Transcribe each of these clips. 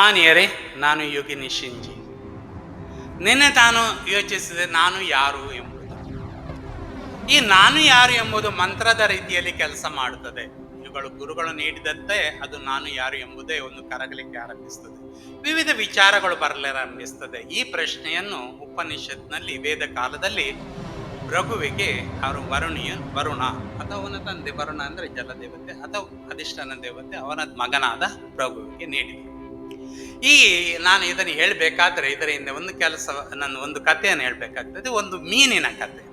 ಮಾನಿಯರೇ ನಾನು ಯೋಗಿನಿ ಶಿಂಜಿ ನಿನ್ನೆ ತಾನು ಯೋಚಿಸಿದೆ, ನಾನು ಯಾರು ಎಂಬುದು. ಈ ನಾನು ಯಾರು ಎಂಬುದು ಮಂತ್ರದ ರೀತಿಯಲ್ಲಿ ಕೆಲಸ ಮಾಡುತ್ತದೆ. ಇವುಗಳು ಗುರುಗಳು ನೀಡಿದಂತೆ ಅದು ನಾನು ಯಾರು ಎಂಬುದೇ ಒಂದು ಕರಗಲಿಕ್ಕೆ ಆರಂಭಿಸುತ್ತದೆ. ವಿವಿಧ ವಿಚಾರಗಳು ಬರಲಾರಂಭಿಸ್ತದೆ ಈ ಪ್ರಶ್ನೆಯನ್ನು ಉಪನಿಷತ್ನಲ್ಲಿ ವೇದ ಕಾಲದಲ್ಲಿ ರಘುವಿಗೆ, ಅವರು ವರುಣಿಯ ವರುಣ, ಅಥವಾ ಅವನ ತಂದೆ ವರುಣ ಅಂದ್ರೆ ಜಲದೇವತೆ, ಅಥವಾ ಅಧಿಷ್ಠಾನ ದೇವತೆ, ಅವನ ಮಗನಾದ ರಘುವಿಗೆ ನೀಡಿದರು. ಈ ನಾನು ಇದನ್ನು ಹೇಳಬೇಕಾದ್ರೆ ಹಿಂದೆ ಒಂದು ಕೆಲಸ, ನನ್ನ ಒಂದು ಕಥೆಯನ್ನು ಹೇಳಬೇಕಾಗ್ತದೆ. ಒಂದು ಮೀನಿನ ಕತೆ.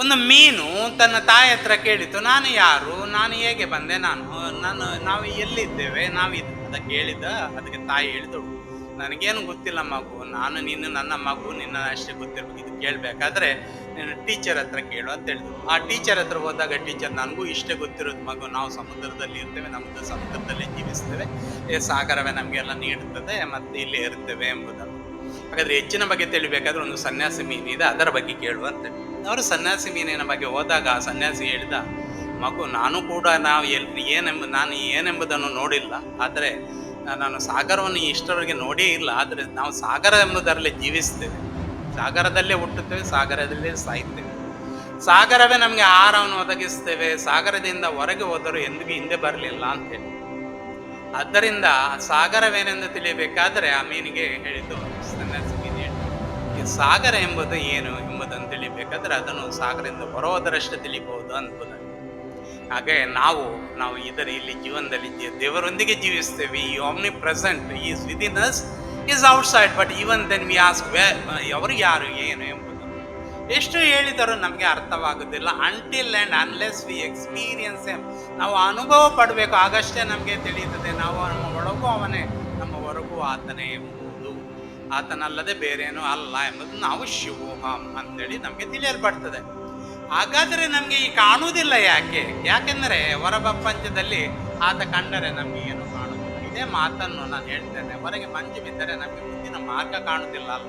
ಒಂದು ಮೀನು ತನ್ನ ತಾಯಿ ಹತ್ರ ಕೇಳಿತು, ನಾನು ಯಾರು? ನಾನು ಹೇಗೆ ಬಂದೆ? ನಾನು ನಾನು, ನಾವು ಎಲ್ಲಿದ್ದೇವೆ? ನಾವು ಇದು ಅದಕ್ಕೆ ಹೇಳಿದ ಅದಕ್ಕೆ ತಾಯಿ ಹೇಳಿದಳು, ನನಗೇನು ಗೊತ್ತಿಲ್ಲ ಮಗು, ನಾನು ನಿನ್ನ ನನ್ನ ಮಗು, ನಿನ್ನ ಅಷ್ಟೇ ಗೊತ್ತಿರಬೇಕು, ಇದು ಕೇಳಬೇಕಾದ್ರೆ ಟೀಚರ್ ಹತ್ರ ಕೇಳು ಅಂತ ಹೇಳಿದ್ರು. ಆ ಟೀಚರ್ ಹತ್ರ ಹೋದಾಗ ಟೀಚರ್ ನನಗೂ ಇಷ್ಟೇ ಗೊತ್ತಿರೋದು, ಮಗು ನಾವು ಸಮುದ್ರದಲ್ಲಿ ಇರ್ತೇವೆ ನಮ್ಮದು ಸಮುದ್ರದಲ್ಲಿ ಜೀವಿಸ್ತೇವೆ. ಸಾಗರವೇ ನಮಗೆಲ್ಲ ನೀಡುತ್ತದೆ, ಮತ್ತೆ ಇಲ್ಲಿ ಇರ್ತೇವೆ ಎಂಬುದನ್ನು. ಹಾಗಾದ್ರೆ ಹೆಚ್ಚಿನ ಬಗ್ಗೆ ತಿಳಿಬೇಕಾದ್ರೆ ಒಂದು ಸನ್ಯಾಸಿ ಮೀನಿದೆ ಅದರ ಬಗ್ಗೆ ಕೇಳು ಅಂತ. ಅವರು ಸನ್ಯಾಸಿ ಮೀನಿನ ಬಗ್ಗೆ ಹೋದಾಗ ಆ ಸನ್ಯಾಸಿ ಹೇಳಿದ, ಮಗು, ನಾನು ಕೂಡ ನಾವು ಎಲ್ಲಿ ಏನೆಂಬ, ನಾನು ಏನೆಂಬುದನ್ನು ನೋಡಿಲ್ಲ. ಆದರೆ ನಾನು ಸಾಗರವನ್ನು ಇಷ್ಟರವರೆಗೆ ನೋಡೇ ಇಲ್ಲ. ಆದರೆ ನಾವು ಸಾಗರ ಎಂಬುದರಲ್ಲಿ ಜೀವಿಸ್ತೇವೆ. ಸಾಗರದಲ್ಲೇ ಹುಟ್ಟುತ್ತೇವೆ, ಸಾಗರದಲ್ಲೇ ಸಾಯ್ತೇವೆ. ಸಾಗರವೇ ನಮಗೆ ಆಹಾರವನ್ನು ಒದಗಿಸ್ತೇವೆ, ಸಾಗರದಿಂದ ಹೊರಗೆ ಹೋದರೂ ಎಂದಿಗೂ ಹಿಂದೆ ಬರಲಿಲ್ಲ ಅಂತೇಳಿ ಆದ್ದರಿಂದ ಸಾಗರವೇನೆಂದು ತಿಳಿಯಬೇಕಾದರೆ ಆ ಮೀನಿಗೆ ಹೇಳಿದ್ದು ಈ ಸಾಗರ ಎಂಬುದು ಏನು ಎಂಬುದನ್ನು ತಿಳಿಬೇಕಾದ್ರೆ ಅದನ್ನು ಸಾಗರದಿಂದ ಹೊರಹೋದರಷ್ಟು ತಿಳಿಬಹುದು ಅನ್ಬೋದು ಹಾಗೆ ನಾವು ನಾವು ಇದರ ಇಲ್ಲಿ ಜೀವನದಲ್ಲಿ ದೇವರೊಂದಿಗೆ ಜೀವಿಸ್ತೇವೆ ಈ omnipresent is within us is outside but even then we ask ಅವರು ಯಾರು ಏನು ಎಂಬುದು? ಎಷ್ಟು ಹೇಳಿದರೂ ನಮಗೆ ಅರ್ಥವಾಗುವುದಿಲ್ಲ until and unless we experience ನಾವು ಅನುಭವ ಪಡಬೇಕು, ಆಗಷ್ಟೇ ನಮಗೆ ತಿಳಿಯುತ್ತದೆ. ನಾವು ನಮ್ಮ ಒಳಗೂ ಅವನೇ, ನಮ್ಮ ಹೊರಗೂ ಆತನೇ ಎಂಬುದು. ಆತನಲ್ಲದೆ ಬೇರೇನೂ ಅಲ್ಲ ಎಂಬುದು ನಾವು ಶಿವೋಹಂ ಅಂತೇಳಿ ನಮಗೆ ತಿಳಿಯಲ್ಪಡ್ತದೆ. ಹಾಗಾದರೆ ನಮಗೆ ಈ ಕಾಣುವುದಿಲ್ಲ ಯಾಕೆ? ಯಾಕೆಂದರೆ ಹೊರ ಪ್ರಪಂಚದಲ್ಲಿ ಆತ ಕಂಡರೆ ನಮಗೇನು ಏನು ಕಾಣುವುದಿಲ್ಲ ಇದೇ ಮಾತನ್ನು ನಾನು ಹೇಳ್ತೇನೆ. ಹೊರಗೆ ಮಂಜು ಬಿದ್ದರೆ ನಮಗೆ ಮುಂದಿನ ಮಾರ್ಗ ಕಾಣುತ್ತಿಲ್ಲ ಅಲ್ಲ.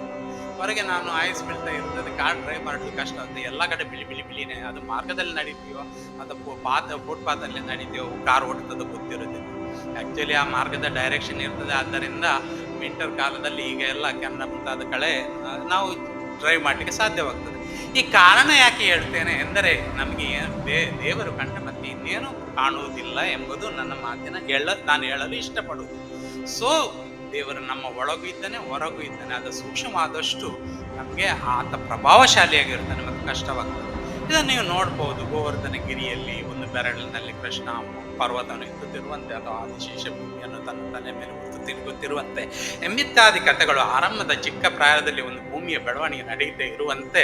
ಹೊರಗೆ ನಾನು ಆಯಸ್ ಬೀಳ್ತಾ ಇರ್ತದೆ ಕಾರ್ ಡ್ರೈವ್ ಮಾಡೋದು ಕಷ್ಟ. ಅಂತ ಎಲ್ಲ ಕಡೆ ಬಿಳಿ ಬಿಳಿ ಬಿಳಿನೇ. ಅದು ಮಾರ್ಗದಲ್ಲಿ ನಡೀತೀವೋ ಅಥವಾ ಪಾತ್ ಫುಟ್ಪಾತಲ್ಲಿ ನಡೀತೀವೋ ಕಾರ್ ಓಡ್ತದೋ ಗೊತ್ತಿರುತ್ತೆ ಆ್ಯಕ್ಚುಲಿ ಆ ಮಾರ್ಗದ ಡೈರೆಕ್ಷನ್ ಇರ್ತದೆ. ಆದ್ದರಿಂದ ವಿಂಟರ್ ಕಾಲದಲ್ಲಿ ಈಗ ಎಲ್ಲ ಕೆನ್ನ ಮುಂತಾದ ಕಡೆ ನಾವು ಡ್ರೈವ್ ಮಾಡಲಿಕ್ಕೆ ಸಾಧ್ಯವಾಗ್ತದೆ. ಈ ಕಾರಣ ಯಾಕೆ ಹೇಳ್ತೇನೆ ಎಂದರೆ, ನಮಗೆ ದೇವರು ಕಂಡ ಇನ್ನೇನು ಕಾಣುವುದಿಲ್ಲ ಎಂಬುದು ನನ್ನ ಮಾತಿನ ಹೇಳ, ನಾನು ಹೇಳಲು ಇಷ್ಟಪಡುವುದು. ಸೊ ದೇವರು ನಮ್ಮ ಒಳಗೂ ಇದ್ದಾನೆ, ಹೊರಗೂ ಇದ್ದಾನೆ. ಅದು ಸೂಕ್ಷ್ಮವಾದಷ್ಟು ನಮಗೆ ಆತ ಪ್ರಭಾವಶಾಲಿಯಾಗಿರ್ತಾನೆ ಮತ್ತು ಕಷ್ಟವಾಗ್ತದೆ ಇದನ್ನು ನೀವು ನೋಡ್ಬೋದು ಗೋವರ್ಧನ ಗಿರಿಯಲ್ಲಿ ಒಂದು ಬೆರಳಿನಲ್ಲಿ ಕೃಷ್ಣ ಪರ್ವತವನ್ನು ಎತ್ತುತ್ತಿರುವಂತೆ ಅಥವಾ ಆದಿಶೇಷ ಭೂಮಿಯನ್ನು ತನ್ನ ತಲೆ ಮೇಲೆ ಹೊತ್ತು ತಿರುಗುತ್ತಿರುವಂತೆ ಎಂಬಿತ್ಯಾದಿ ಕಥೆಗಳು ಆರಂಭದ ಚಿಕ್ಕ ಪ್ರಾಯದಲ್ಲಿ ಒಂದು ಭೂಮಿಯ ಬೆಳವಣಿಗೆ ನಡೆಯದೇ ಇರುವಂತೆ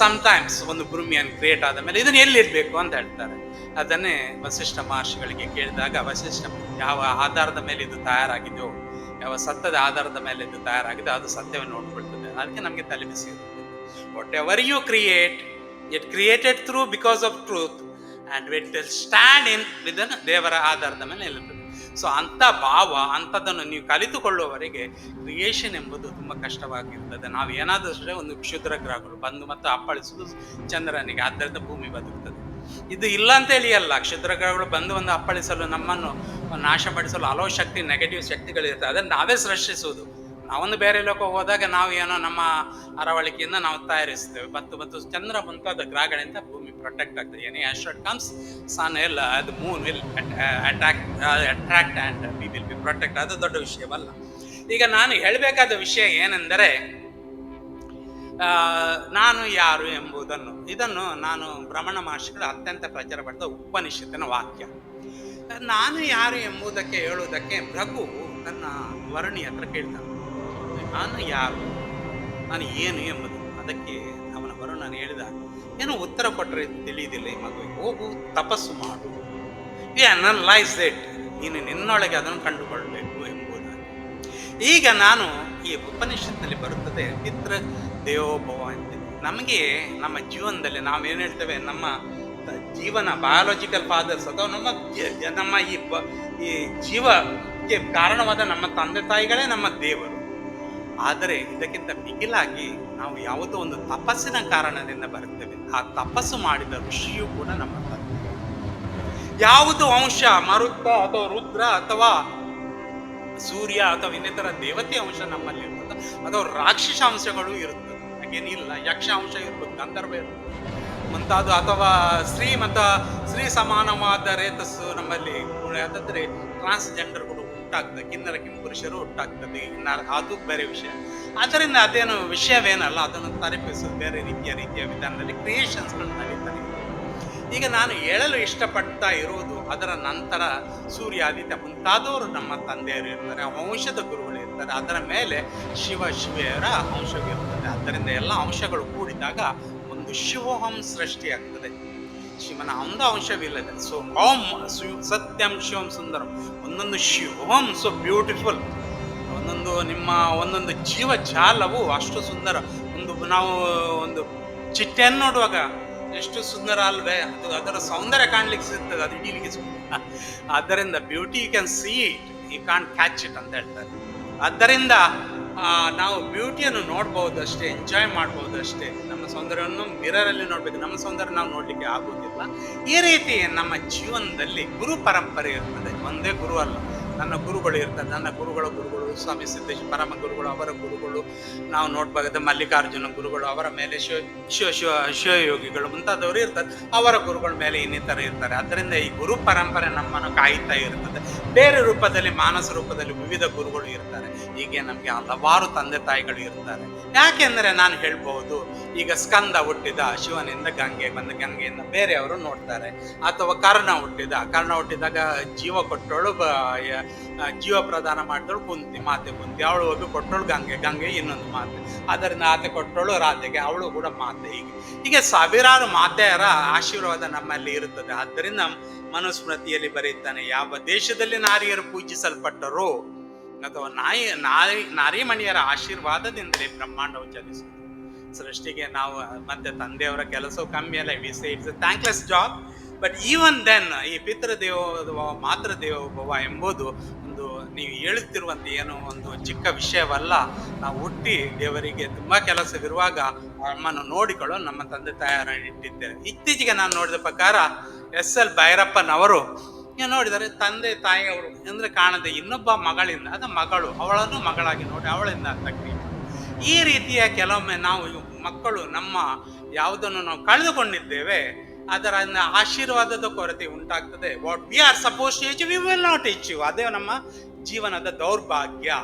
ಸಮ್ಟೈಮ್ಸ್ ಒಂದು ಭೂಮಿಯನ್ನು ಕ್ರಿಯೇಟ್ ಆದ ಮೇಲೆ ಇದನ್ನು ಎಲ್ಲಿರಬೇಕು ಅಂತ ಹೇಳ್ತಾರೆ. ಅದನ್ನೇ ವಸಿಷ್ಠ ಮಹರ್ಷಿಗಳಿಗೆ ಕೇಳಿದಾಗ, ವಸಿಷ್ಠ, ಯಾವ ಆಧಾರದ ಮೇಲೆ ಇದು ತಯಾರಾಗಿದೆಯೋ, ಯಾವ ಸತ್ಯದ ಆಧಾರದ ಮೇಲೆ ಇದು ತಯಾರಾಗಿದೆ ಅದು ಸತ್ಯವೇ ನೋಡ್ಕೊಳ್ತದೆ. ಅದಕ್ಕೆ ನಮಗೆ ತಲೆಬಿಸಿ whatever you create it created through because of truth and with will stand in within ದೇವರ ಆಧಾರದ ಮೇಲೆ ನಿಲ್ಲುತ್ತದೆ. ಸೊ ಅಂಥ ಭಾವ, ಅಂಥದ್ದನ್ನು ನೀವು ಕಲಿತುಕೊಳ್ಳುವವರೆಗೆ ಕ್ರಿಯೇಷನ್ ಎಂಬುದು ತುಂಬ ಕಷ್ಟವಾಗಿರ್ತದೆ. ನಾವು ಏನಾದರೂ ಅಷ್ಟೇ ಒಂದು ಕ್ಷುದ್ರ ಗ್ರಹಗಳು ಬಂದು ಮತ್ತು ಅಪ್ಪಳಿಸುವುದು ಚಂದ್ರನಿಗೆ, ಆದ್ದರಿಂದ ಭೂಮಿ ಬದುಕುತ್ತದೆ ಇದು ಇಲ್ಲ ಅಂತೇಳಿ ಅಲ್ಲ. ಕ್ಷುದ್ರ ಗ್ರಹಗಳು ಬಂದು ಒಂದು ಅಪ್ಪಳಿಸಲು ನಮ್ಮನ್ನು ನಾಶಪಡಿಸಲು ಹಲವು ಶಕ್ತಿ ನೆಗೆಟಿವ್ ಶಕ್ತಿಗಳಿರ್ತದೆ. ಅದನ್ನು ನಾವೇ ಸೃಷ್ಟಿಸುವುದು. ನಾವೊಂದು ಬೇರೆ ಲೋಕ ಹೋದಾಗ ನಾವು ಏನೋ ನಮ್ಮ ಅರವಳಿಕೆಯಿಂದ ನಾವು ತಯಾರಿಸ್ತೇವೆ. ಮತ್ತು ಮತ್ತು ಚಂದ್ರ ಮುಂತಾದ ಗ್ರಹಗಳಿಂದ ಭೂಮಿ ಪ್ರೊಟೆಕ್ಟ್ ಆಗ್ತದೆ. ಏನೇ ಆಸ್ಟ್ರಾಯ್ಡ್ ಕಮ್ಸ್ ಸನ್ ಎಲ್ಲ ಅದು moon will attack attract and we will be protect ಅದು ದೊಡ್ಡ ವಿಷಯವಲ್ಲ. ಈಗ ನಾನು ಹೇಳಬೇಕಾದ ವಿಷಯ ಏನೆಂದರೆ ನಾನು ಯಾರು ಎಂಬುದನ್ನು, ಇದನ್ನು ನಾನು ಭ್ರಮಣ ಮಹರ್ಷಿಗಳು ಅತ್ಯಂತ ಪ್ರಚಾರ ಪಡೆದ ಉಪನಿಷತ್ತಿನ ವಾಕ್ಯ. ನಾನು ಯಾರು ಎಂಬುದಕ್ಕೆ ಹೇಳುವುದಕ್ಕೆ ಭೃಗು ತನ್ನ ವರುಣಿ ಹತ್ರ ಕೇಳ್ತಾನೆ. ನಾನು ಯಾರು? ನಾನು ಏನು ಎಂಬುದು ಅದಕ್ಕೆ ಅವನ ವರುಣನು ಹೇಳಿದ ಏನು ಉತ್ತರ ಕೊಟ್ಟರೆ ತಿಳಿಯುವುದಿಲ್ಲ ಈ ಮಗುವಿಗೆ. ಹೋಗು, ತಪಸ್ಸು ಮಾಡು. ಯು ಅನಲೈಸ್ ಇಟ್ ನೀನು ನಿನ್ನೊಳಗೆ ಅದನ್ನು ಕಂಡುಕೊಳ್ಳಬೇಕು ಎಂಬುದಾಗಿ. ಈಗ ನಾನು ಈ ಉಪನಿಷತ್ನಲ್ಲಿ ಬರುತ್ತದೆ, ಪಿತೃ ದೇವೋಭವ ಅಂತ ನಮಗೆ ನಮ್ಮ ಜೀವನದಲ್ಲಿ ನಾವೇನು ಹೇಳ್ತೇವೆ? ನಮ್ಮ ಜೀವನ ಬಯಾಲಜಿಕಲ್ ಫಾದರ್ಸ್ ಅಥವಾ ನಮ್ಮ ನಮ್ಮ ಈ ಈ ಜೀವಕ್ಕೆ ಕಾರಣವಾದ ನಮ್ಮ ತಂದೆ ತಾಯಿಗಳೇ ನಮ್ಮ ದೇವರು. ಆದರೆ ಇದಕ್ಕಿಂತ ಮಿಗಿಲಾಗಿ ನಾವು ಯಾವುದೋ ಒಂದು ತಪಸ್ಸಿನ ಕಾರಣದಿಂದ ಬರುತ್ತೇವೆ. ಆ ತಪಸ್ಸು ಮಾಡಿದ ಋಷಿಯು ಕೂಡ ನಮ್ಮ ತಂದೆ. ಯಾವುದು ಅಂಶ ಮರುತ್ತ ಅಥವಾ ರುದ್ರ ಅಥವಾ ಸೂರ್ಯ ಅಥವಾ ಇನ್ನಿತರ ದೇವತೆ ಅಂಶ ನಮ್ಮಲ್ಲಿ ಇರ್ತದೆ, ಅಥವಾ ರಾಕ್ಷಸ ಅಂಶಗಳು ಇರುತ್ತದೆ, ಹಾಗೇನಿಲ್ಲ. ಯಕ್ಷ ಅಂಶ ಇರ್ಬೋದು, ಗಂಧರ್ವ ಇರ್ಬೋದು. ಮುಂತಾದ ಅಥವಾ ಸ್ತ್ರೀ ಶ್ರೀ ಸಮಾನವಾದ ರೇತಸ್ಸು ನಮ್ಮಲ್ಲಿ ಯಾಕಂದ್ರೆ ಟ್ರಾನ್ಸ್ಜೆಂಡರ್ಗಳು ಉಂಟಾಗ್ತದೆ ಕಿನ್ನರ ಕಿಂಪುರುಷರು ಹುಟ್ಟಾಗ್ತದೆ ಅದು ಬೇರೆ ವಿಷಯ. ಅದರಿಂದ ಅದೇನು ವಿಷಯವೇನಲ್ಲ, ಅದನ್ನು ತಲುಪಿಸೋದು ಬೇರೆ ರೀತಿಯ ರೀತಿಯ ವಿಧಾನದಲ್ಲಿ ಕ್ರಿಯೇಷನ್ಸ್ಗಳು ನಡೀತಾರೆ ಈಗ ನಾನು ಹೇಳಲು ಇಷ್ಟಪಡ್ತಾ ಇರುವುದು ಅದರ ನಂತರ ಸೂರ್ಯ, ಆದಿತ್ಯ ಮುಂತಾದವರು ನಮ್ಮ ತಂದೆಯರು ಇರ್ತಾರೆ, ವಂಶದ ಗುರುಗಳು ಇರ್ತಾರೆ, ಅದರ ಮೇಲೆ ಶಿವ ಶಿವೆಯರ ಅಂಶವಿರುತ್ತದೆ ಅದರಿಂದ ಎಲ್ಲ ಅಂಶಗಳು ಕೂಡಿದಾಗ ಒಂದು ಶಿವೋಹಂ ಸೃಷ್ಟಿಯಾಗ್ತದೆ. ಶಿವನ ಒಂದು ಅಂಶವಿಲ್ಲದೆ. ಸೊ ಓಂ ಸತ್ಯಂ ಶಿವಂ ಸುಂದರಂ. ಒಂದೊಂದು ಶಿವಂ ಸೊ ಬ್ಯೂಟಿಫುಲ್ ಒಂದೊಂದು ನಿಮ್ಮ ಒಂದೊಂದು ಜೀವ ಜಾಲವು ಅಷ್ಟು ಸುಂದರ. ಒಂದು ನಾವು, ಒಂದು ಚಿಟ್ಟೆಯನ್ನು ನೋಡುವಾಗ ಎಷ್ಟು ಸುಂದರ ಅಲ್ವೇ? ಅದು ಅದರ ಸೌಂದರ್ಯ ಕಾಣ್ಲಿಕ್ಕೆ ಸಿಗ್ತದೆ, ಅದು ಇಡೀ ಸುಂದರ ಆದ್ದರಿಂದ beauty you can see it you can't catch it ಅಂತ ಹೇಳ್ತಾರೆ. ಆದ್ದರಿಂದ ನಾವು ಬ್ಯೂಟಿಯನ್ನು ನೋಡ್ಬೋದು ಅಷ್ಟೇ ಎಂಜಾಯ್ ಮಾಡ್ಬೋದು ಅಷ್ಟೇ ನಮ್ಮ ಸೌಂದರ್ಯವನ್ನು ಮಿರರಲ್ಲಿ ನೋಡ್ಬೇಕು. ನಮ್ಮ ಸೌಂದರ್ಯ ನಾವು ನೋಡ್ಲಿಕ್ಕೆ ಆಗೋದಿಲ್ಲ ಈ ರೀತಿ ನಮ್ಮ ಜೀವನದಲ್ಲಿ ಗುರು ಪರಂಪರೆ ಇರ್ತದೆ. ಒಂದೇ ಗುರು ಅಲ್ಲ. ನನ್ನ ಗುರುಗಳು ಇರ್ತಾರೆ. ನನ್ನ ಗುರುಗಳ ಗುರುಗಳು ಸ್ವಾಮಿ ಸಿದ್ದೇಶ್ ಪರಮ ಗುರುಗಳು ಅವರ ಗುರುಗಳು ನಾವು ನೋಡ್ಬೇಕಾದ್ರೆ ಮಲ್ಲಿಕಾರ್ಜುನ ಗುರುಗಳು ಅವರ ಮೇಲೆ ಶಿವ ಶಿವ ಶಿವ ಶಿವಯೋಗಿಗಳು ಮುಂತಾದವರು ಇರ್ತಾರೆ. ಅವರ ಗುರುಗಳ ಮೇಲೆ ಇನ್ನಿತರ ಇರ್ತಾರೆ. ಅದರಿಂದ ಈ ಗುರು ಪರಂಪರೆ ನಮ್ಮನ್ನು ಕಾಯ್ತಾ ಇರ್ತದೆ. ಬೇರೆ ರೂಪದಲ್ಲಿ ಮಾನಸ ರೂಪದಲ್ಲಿ ವಿವಿಧ ಗುರುಗಳು ಇರ್ತಾರೆ. ಹೀಗೆ ನಮಗೆ ಹಲವಾರು ತಂದೆ ತಾಯಿಗಳು ಇರ್ತಾರೆ. ಯಾಕೆಂದ್ರೆ ನಾನು ಹೇಳ್ಬೋದು ಈಗ ಸ್ಕಂದ ಹುಟ್ಟಿದ ಶಿವನಿಂದ ಗಂಗೆ ಬಂದ ಗಂಗೆಯಿಂದ ಬೇರೆಯವರು ನೋಡ್ತಾರೆ. ಅಥವಾ ಕರ್ಣ ಹುಟ್ಟಿದ ಕರ್ಣ ಹುಟ್ಟಿದಾಗ ಜೀವ ಆ, ಜೀವ ಪ್ರದಾನ ಮಾಡಿದವಳು ಕುಂತಿ, ಮಾತೆ ಕುಂತಿ. ಅವಳು ಹೋಗಿ ಕೊಟ್ಟವಳು ಗಂಗೆ ಗಂಗೆ ಇನ್ನೊಂದು ಮಾತೆ. ಅದರಿಂದ ಆತೆ ಕೊಟ್ಟವಳು ರಾಧೆಗೆ ಅವಳು ಕೂಡ ಮಾತೆ ಹೀಗೆ. ಹೀಗೆ ಸಾವಿರಾರು ಮಾತೆಯರ ಆಶೀರ್ವಾದ ನಮ್ಮಲ್ಲಿ ಇರುತ್ತದೆ. ಆದ್ದರಿಂದ ಮನುಸ್ಮೃತಿಯಲ್ಲಿ ಬರೆಯುತ್ತಾನೆ, ಯಾವ ದೇಶದಲ್ಲಿ ನಾರಿಯರು ಪೂಜಿಸಲ್ಪಟ್ಟರೋ, ಅಥವಾ ನಾಯಿ ನಾರಿ ನಾರಿಮಣಿಯರ ಆಶೀರ್ವಾದದಿಂದಲೇ ಬ್ರಹ್ಮಾಂಡವು ಚಲಿಸುತ್ತದೆ ಸೃಷ್ಟಿಗೆ ನಾವು, ಮತ್ತೆ ತಂದೆಯವರ ಕೆಲಸವು ಕಮ್ಮಿ ಅಲ್ಲ we say it's thankless job but even then ಈ ಪಿತೃದೇವೋಭವ, ಮಾತೃದೇವೋಭವ ಎಂಬುದು ಒಂದು ನೀವು ಹೇಳುತ್ತಿರುವಂತ ಏನು ಒಂದು ಚಿಕ್ಕ ವಿಷಯವಲ್ಲ, ನಾವು ಹುಟ್ಟಿ ದೇವರಿಗೆ ತುಂಬ ಕೆಲಸವಿರುವಾಗ ಅಮ್ಮನ್ನು ನೋಡಿಕೊಳ್ಳೋ ನಮ್ಮ ತಂದೆ ತಾಯಿಯನ್ನು ಇಟ್ಟಿದ್ದೇವೆ. ಇತ್ತೀಚೆಗೆ ನಾನು ನೋಡಿದ ಪ್ರಕಾರ ಎಸ್ ಎಲ್ ಭೈರಪ್ಪನವರು ನೋಡಿದರೆ, ತಂದೆ ತಾಯಿಯವರು ಅಂದ್ರೆ ಕಾಣದೆ ಇನ್ನೊಬ್ಬ ಮಗಳಿಂದ, ಅದ ಮಗಳು, ಅವಳನ್ನು ಮಗಳಾಗಿ ನೋಡಿ ಅವಳಿಂದ ತಗ್ಗಿ ಈ ರೀತಿಯ ಕೆಲವೊಮ್ಮೆ ನಾವು ಮಕ್ಕಳು ನಮ್ಮ ಯಾವುದನ್ನು ನಾವು ಕಳೆದುಕೊಂಡಿದ್ದೇವೆ ಅದರ ಆಶೀರ್ವಾದದ ಕೊರತೆ ಉಂಟಾಗ್ತದೆ. What we are suppose to we will not you ಅದೇ ನಮ್ಮ ಜೀವನದ ದೌರ್ಭಾಗ್ಯ.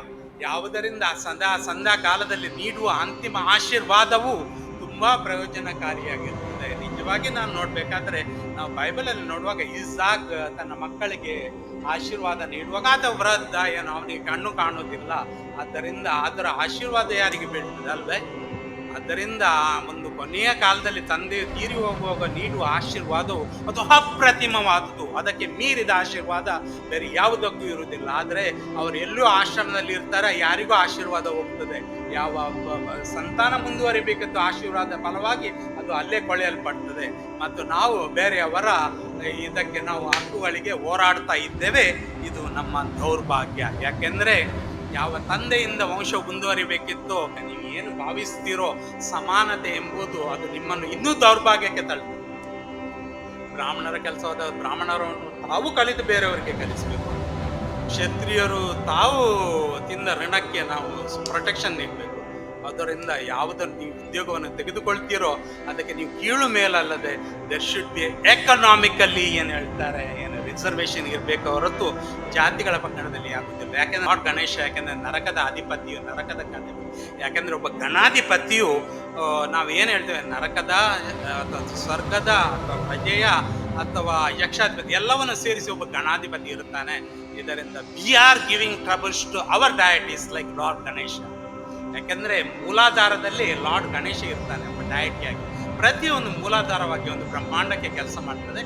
ಯಾವುದರಿಂದ ಸದಾ ಸಂಧ್ಯಾ ಕಾಲದಲ್ಲಿ ನೀಡುವ ಅಂತಿಮ ಆಶೀರ್ವಾದವು ತುಂಬಾ ಪ್ರಯೋಜನಕಾರಿಯಾಗಿರುತ್ತದೆ. ನಿಜವಾಗಿ ನಾನು ನೋಡ್ಬೇಕಾದ್ರೆ, ನಾವು ಬೈಬಲಲ್ಲಿ ನೋಡುವಾಗ ಇಸಾಕ್ ತನ್ನ ಮಕ್ಕಳಿಗೆ ಆಶೀರ್ವಾದ ನೀಡುವಾಗ ಆತ ವೃದ್ಧ ಏನು ಅವನಿಗೆ ಕಣ್ಣು ಕಾಣುವುದಿಲ್ಲ. ಆದ್ದರಿಂದ ಅದರ ಆಶೀರ್ವಾದ ಯಾರಿಗೆ ಬೀಳ್ತದೆ ಅಲ್ವೇ? ಆದ್ದರಿಂದ ಒಂದು ಕೊನೆಯ ಕಾಲದಲ್ಲಿ ತಂದೆ ತೀರಿ ಹೋಗುವಾಗ ನೀಡುವ ಆಶೀರ್ವಾದವು ಅದು ಅಪ್ರತಿಮವಾದುದು. ಅದಕ್ಕೆ ಮೀರಿದ ಆಶೀರ್ವಾದ ಬೇರೆ ಯಾವುದಕ್ಕೂ ಇರುವುದಿಲ್ಲ. ಆದರೆ ಅವರು ಎಲ್ಲೂ ಆಶ್ರಮದಲ್ಲಿ ಇರ್ತಾರೆ, ಯಾರಿಗೂ ಆಶೀರ್ವಾದ ಹೋಗ್ತದೆ. ಯಾವ ಸಂತಾನ ಮುಂದುವರಿಬೇಕಿತ್ತು ಆಶೀರ್ವಾದ ಫಲವಾಗಿ ಅದು ಅಲ್ಲೇ ಕೊಳೆಯಲ್ಪಡ್ತದೆ. ಮತ್ತು ನಾವು ಬೇರೆಯವರ ಇದಕ್ಕೆ ನಾವು ಹಕ್ಕುಗಳಿಗೆ ಹೋರಾಡ್ತಾ ಇದ್ದೇವೆ. ಇದು ನಮ್ಮ ದೌರ್ಭಾಗ್ಯ. ಯಾಕೆಂದ್ರೆ ಯಾವ ತಂದೆಯಿಂದ ವಂಶ ಮುಂದುವರಿಬೇಕಿತ್ತು, ನೀವು ಏನು ಭಾವಿಸ್ತೀರೋ ಸಮಾನತೆ ಎಂಬುದು ಅದು ನಿಮ್ಮನ್ನು ಇನ್ನೂ ದೌರ್ಭಾಗ್ಯಕ್ಕೆ ತಳ್ಳ ಬ್ರಾಹ್ಮಣರ ಕೆಲಸವಾದ ಬ್ರಾಹ್ಮಣರನ್ನು ತಾವು ಕಲಿತು ಬೇರೆಯವರಿಗೆ ಕಲಿಸಬೇಕು. ಕ್ಷತ್ರಿಯರು ತಾವು ತಿಂದ ಋಣಕ್ಕೆ ನಾವು ಪ್ರೊಟೆಕ್ಷನ್ ನೀಡಬೇಕು. ಅದರಿಂದ ಯಾವುದನ್ನು ನೀವು ಉದ್ಯೋಗವನ್ನು ತೆಗೆದುಕೊಳ್ತೀರೋ, ಅದಕ್ಕೆ ನೀವು ಕೀಳು ಮೇಲಲ್ಲದೆ ದರ್ ಶುಡ್ ಬಿ ಎಕನಾಮಿಕಲಿ ಏನು ಹೇಳ್ತಾರೆ, ಏನು ರಿಸರ್ವೇಶನ್ ಇರಬೇಕು ಹೊರತು ಜಾತಿಗಳ ಪ್ರಕರಣದಲ್ಲಿ ಆಗುತ್ತಿಲ್ಲ. ಯಾಕೆಂದ್ರೆ ನಾಟ್ ಗಣೇಶ, ಯಾಕೆಂದ್ರೆ ನರಕದ ಅಧಿಪತಿಯು ನರಕದ ಅಧಿಪತಿ ಯಾಕೆಂದ್ರೆ ಒಬ್ಬ ಗಣಾಧಿಪತಿಯು ನಾವು ಏನು ಹೇಳ್ತೇವೆ? ನರಕದ, ಅಥವಾ ಸ್ವರ್ಗದ, ಅಥವಾ ಪ್ರಜೆಯ, ಅಥವಾ ಯಕ್ಷಾಧಿಪತಿ, ಎಲ್ಲವನ್ನು ಸೇರಿಸಿ ಒಬ್ಬ ಗಣಾಧಿಪತಿ ಇರುತ್ತಾನೆ. ಇದರಿಂದ we are giving troubles to our diet is like lord Ganesha. ಯಾಕೆಂದ್ರೆ ಮೂಲಾಧಾರದಲ್ಲಿ ಲಾರ್ಡ್ ಗಣೇಶ ಇರ್ತಾನೆ, ಒಬ್ಬ ಡಯಟಿಯಾಗಿ ಪ್ರತಿಯೊಂದು ಮೂಲಾಧಾರವಾಗಿ ಒಂದು ಬ್ರಹ್ಮಾಂಡಕ್ಕೆ ಕೆಲಸ ಮಾಡ್ತದೆ.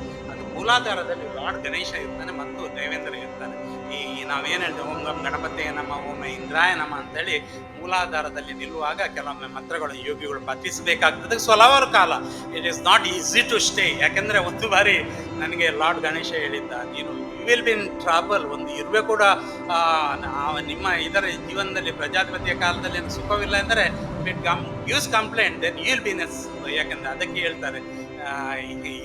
ಮೂಲಾಧಾರದಲ್ಲಿ ಲಾರ್ಡ್ ಗಣೇಶ ಇರ್ತಾನೆ ಮತ್ತು ದೇವೇಂದ್ರ ಇರ್ತಾನೆ. ಈ ನಾವೇನು ಹೇಳ್ತೇವೆ? ಓಂ ಗಂ ಗಣಪತಿಯ ನಮ್ಮ ಓಂ ಇಂದ್ರಾಯ ನಮ ಅಂತೇಳಿ ಮೂಲಾಧಾರದಲ್ಲಿ ನಿಲ್ಲುವಾಗ ಕೆಲವೊಮ್ಮೆ ಮಂತ್ರಗಳು, ಯೋಗಿಗಳು ಪತಿಸಬೇಕಾಗ್ತದೆ ಹಲವಾರು ಕಾಲ it is not easy to stay ಯಾಕೆಂದ್ರೆ ಒಂದು ಬಾರಿ ನನಗೆ ಲಾರ್ಡ್ ಗಣೇಶ ಹೇಳಿದ್ದ, ನೀನು ಯು ವಿಲ್ ಬಿನ್ ಟ್ರಾಬಲ್ ಒಂದು ಇರುವೆ ಕೂಡ ನಿಮ್ಮ ಇದರ ಜೀವನದಲ್ಲಿ, ಪ್ರಜಾಪತಿಯ ಕಾಲದಲ್ಲಿ ಏನು ಸುಖವಿಲ್ಲ ಅಂದರೆ it come use complaint then you will yes ಯಾಕೆಂದ್ರೆ ಅದಕ್ಕೆ ಹೇಳ್ತಾರೆ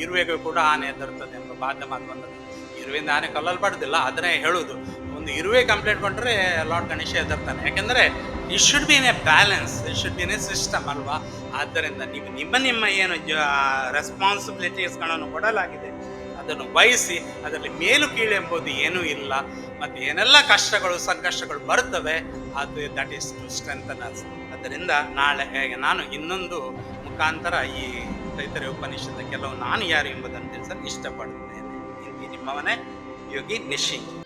ಇರುವೆಗೂ ಕೂಡ ಆನೆ ಎದುರ್ತದೆ ಎಂಬ ಬಾಧ ಮಾತು ಬಂದದ್ದು. ಇರುವೆಯಿಂದ ಆನೆ ಕೊಲ್ಲಲ್ಪಡುದಿಲ್ಲ ಅದನ್ನೇ ಹೇಳುವುದು ಒಂದು ಇರುವೆ ಕಂಪ್ಲೇಂಟ್ ಮಾಡ್ರೆ ಲಾರ್ಡ್ ಗಣೇಶ ಎದುರ್ತಾನೆ ಯಾಕೆಂದರೆ ಈ should be in a balance it should be in a system ಅಲ್ವಾ? ಆದ್ದರಿಂದ ನೀವು ನಿಮ್ಮ ನಿಮ್ಮ ಏನು ರೆಸ್ಪಾನ್ಸಿಬಿಲಿಟೀಸ್ಗಳನ್ನು ಕೊಡಲಾಗಿದೆ. ಅದನ್ನು ವಹಿಸಿ, ಅದರಲ್ಲಿ ಮೇಲು ಕೀಳು ಎಂಬುದು ಏನೂ ಇಲ್ಲ. ಮತ್ತು ಏನೆಲ್ಲ ಕಷ್ಟಗಳು, ಸಂಕಷ್ಟಗಳು ಬರುತ್ತವೆ, ಅದು that is to strengthen us ಅದರಿಂದ ನಾಳೆ ನಾನು ಇನ್ನೊಂದು ಮುಖಾಂತರ ಈ ರೈತರ ಉಪನಿಷತ್ತ, ಕೆಲವು ನಾನು ಯಾರು ಎಂಬುದನ್ನು ತಿಳಿಸಲು ಇಷ್ಟಪಡುತ್ತೇನೆ. ആത്മാവിനെ യോഗി നിശ്ചയിക്കും